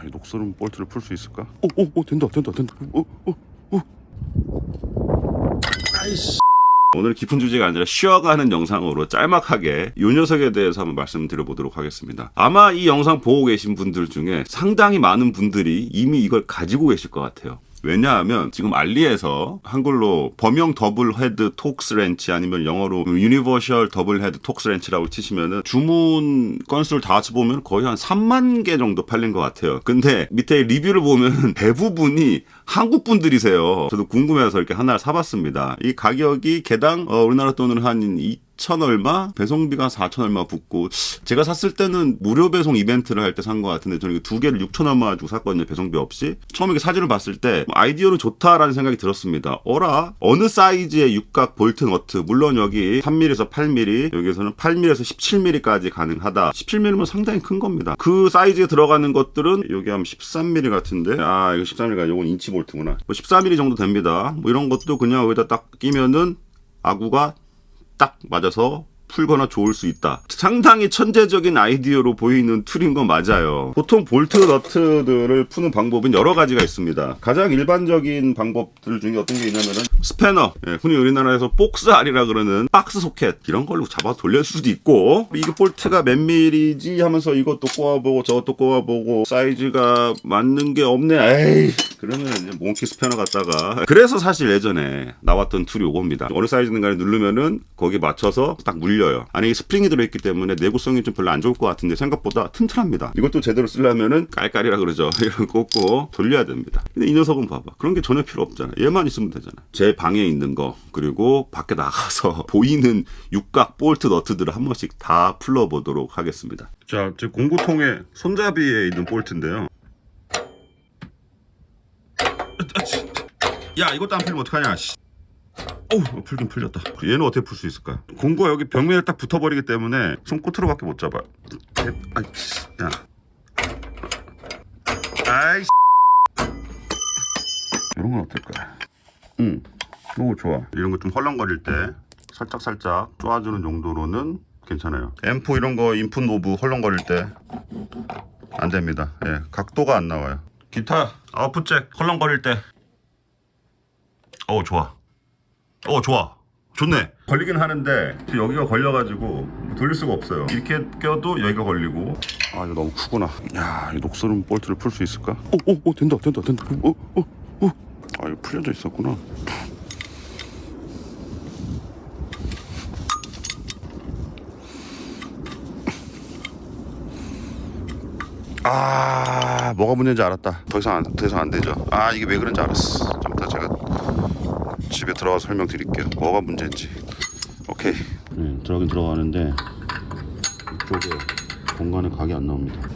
야, 이 녹슬은 볼트를 풀 수 있을까? 오, 오, 오, 된다, 된다, 된다. 오, 오, 오. 아이씨. 오늘 깊은 주제가 아니라 쉬어가는 영상으로 짤막하게 이 녀석에 대해서 한번 말씀드려보도록 하겠습니다. 아마 이 영상 보고 계신 분들 중에 상당히 많은 분들이 이미 이걸 가지고 계실 것 같아요. 왜냐하면 지금 알리에서 한글로 범용 더블 헤드 톡스 렌치 아니면 영어로 유니버셜 더블 헤드 톡스 렌치라고 치시면은 주문 건수를 다 합쳐 보면 거의 한 3만 개 정도 팔린 것 같아요. 근데 밑에 리뷰를 보면 대부분이 한국 분들이세요. 저도 궁금해서 이렇게 하나를 사봤습니다. 이 가격이 개당 어, 우리나라 돈으로 한2 천 얼마, 배송비가 4천 얼마 붙고 제가 샀을 때는 무료 배송 이벤트를 할 때 산 것 같은데 저는 이거 두 개를 6천 얼마 주고 샀거든요. 배송비 없이. 처음에 사진을 봤을 때 아이디어는 좋다라는 생각이 들었습니다. 어라 어느 사이즈의 육각 볼트 너트 물론 여기 3mm에서 8mm 여기서는 8mm에서 17mm까지 가능하다. 17mm면 상당히 큰 겁니다. 그 사이즈에 들어가는 것들은 여기 한 13mm 같은데 아 이거 13mm가 이건 인치 볼트구나. 뭐 14mm 정도 됩니다. 뭐 이런 것도 그냥 여기다 딱 끼면은 아구가 딱 맞아서 풀거나 좋을 수 있다. 상당히 천재적인 아이디어로 보이는 툴인 건 맞아요. 보통 볼트 너트들을 푸는 방법은 여러 가지가 있습니다. 가장 일반적인 방법들 중에 어떤 게 있냐면은 스패너, 예, 흔히 우리나라에서 복스알이라 그러는 박스 소켓 이런 걸로 잡아 돌릴 수도 있고 이게 볼트가 몇 밀리지 하면서 이것도 꼽아보고 저것도 꼽아보고 사이즈가 맞는 게 없네. 에이 그러면 몽키 스패너 갖다가 그래서 사실 예전에 나왔던 툴이 요겁니다. 어느 사이즈인가를 누르면은 거기에 맞춰서 딱 물려요. 안에 스프링이 들어있기 때문에 내구성이 좀 별로 안 좋을 것 같은데 생각보다 튼튼합니다. 이것도 제대로 쓰려면은 깔깔이라 그러죠. 이런 거 꽂고 돌려야 됩니다. 근데 이 녀석은 봐봐. 그런 게 전혀 필요 없잖아. 얘만 있으면 되잖아. 제 방에 있는 거 그리고 밖에 나가서 보이는 육각 볼트 너트들을 한 번씩 다 풀러 보도록 하겠습니다. 자, 제 공구통에 손잡이에 있는 볼트인데요. 야 이것도 안 풀리면 어떡하냐 씨. 어우 풀긴 풀렸다. 얘는 어떻게 풀 수 있을까? 공구가 여기 벽면에 딱 붙어버리기 때문에 손끝으로밖에 못 잡아. 아이 씨, 야. 아이 이런 건 어떨까? 응 오, 좋아 이런 거 좀 헐렁거릴 때 살짝 살짝 쪼아주는 정도로는 괜찮아요 M4 이런 거 인풋 노브 헐렁거릴 때 안 됩니다 예 각도가 안 나와요 기타 아웃풋 잭 헐렁거릴 때어 좋아. 어 좋아. 좋네. 걸리긴 하는데 여기가 걸려가지고 돌릴 수가 없어요. 이렇게 껴도 여기가 걸리고. 아 이거 너무 크구나. 야, 이 녹슬은 볼트를 풀 수 있을까? 오, 오, 오, 된다, 된다, 된다. 오, 오, 오. 아 이거 풀려져 있었구나. 아, 뭐가 문제인지 알았다. 더 이상 안, 더 이상 안 되죠. 아, 이게 왜 그런지 알았어. 좀 이따 제가 집에 들어가서 설명드릴게요. 뭐가 문제인지. 오케이. 네, 들어가긴 들어가는데 이쪽에 공간에 각이 안 나옵니다.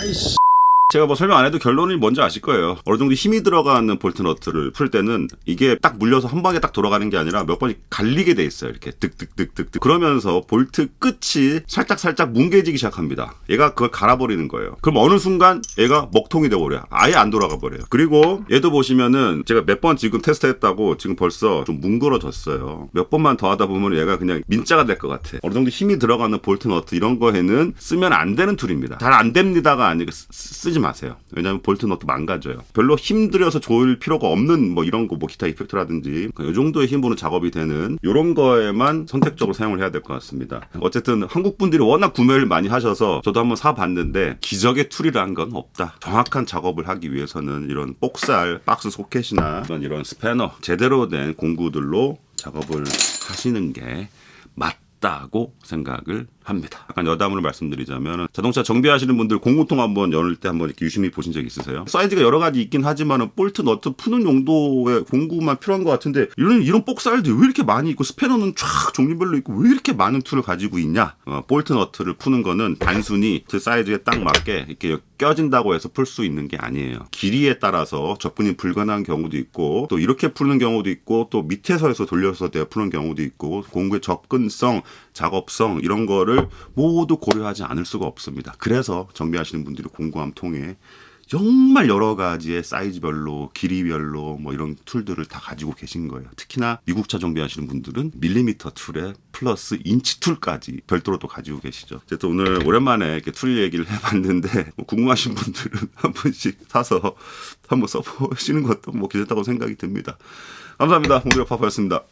아이씨. 제가 뭐 설명 안 해도 결론이 뭔지 아실 거예요. 어느 정도 힘이 들어가는 볼트 너트를 풀 때는 이게 딱 물려서 한 방에 딱 돌아가는 게 아니라 몇 번씩 갈리게 돼 있어요. 이렇게 득득득득득. 그러면서 볼트 끝이 살짝 살짝 뭉개지기 시작합니다. 얘가 그걸 갈아버리는 거예요. 그럼 어느 순간 얘가 먹통이 돼 버려요. 아예 안 돌아가 버려요. 그리고 얘도 보시면은 제가 몇 번 지금 테스트했다고 지금 벌써 좀 뭉그러졌어요. 몇 번만 더 하다 보면 얘가 그냥 민자가 될 것 같아. 어느 정도 힘이 들어가는 볼트 너트 이런 거에는 쓰면 안 되는 툴입니다. 잘 안 됩니다가 아니고 쓰- 쓰지 마세요. 왜냐하면 볼트 너트 망가져요. 별로 힘들여서 조일 필요가 없는 뭐 이런 거 뭐 기타 이펙트라든지 이 정도의 힘으로 작업이 되는 이런 거에만 선택적으로 사용을 해야 될 것 같습니다. 어쨌든 한국 분들이 워낙 구매를 많이 하셔서 저도 한번 사봤는데 기적의 툴이라는 건 없다. 정확한 작업을 하기 위해서는 이런 복살, 박스 소켓이나 이런 스패너 제대로 된 공구들로 작업을 하시는 게 맞다 고 생각을 합니다. 약간 여담으로 말씀드리자면 자동차 정비하시는 분들 공구통 한번 열을 때 한번 이렇게 유심히 보신 적 있으세요? 사이즈가 여러 가지 있긴 하지만 볼트 너트 푸는 용도의 공구만 필요한 것 같은데 이런 이런 복살들 왜 이렇게 많이 있고 스패너는 쫙 종류별로 있고 왜 이렇게 많은 툴을 가지고 있냐? 어, 볼트 너트를 푸는 거는 단순히 그 사이즈에 딱 맞게 이렇게 껴진다고 해서 풀 수 있는 게 아니에요. 길이에 따라서 접근이 불가능한 경우도 있고 또 이렇게 푸는 경우도 있고 또 밑에서 해서 돌려서 내가 푸는 경우도 있고 공구의 접근성, 작업성 이런 거를 모두 고려하지 않을 수가 없습니다. 그래서 정비하시는 분들이 공구함 통에 정말 여러 가지의 사이즈별로 길이별로 뭐 이런 툴들을 다 가지고 계신 거예요. 특히나 미국차 정비하시는 분들은 밀리미터 툴에 플러스 인치 툴까지 별도로 또 가지고 계시죠. 어쨌든 오늘 오랜만에 이렇게 툴 얘기를 해봤는데 뭐 궁금하신 분들은 한 번씩 사서 한번 써보시는 것도 뭐 괜찮다고 생각이 듭니다. 감사합니다. 홍대혁 파파였습니다.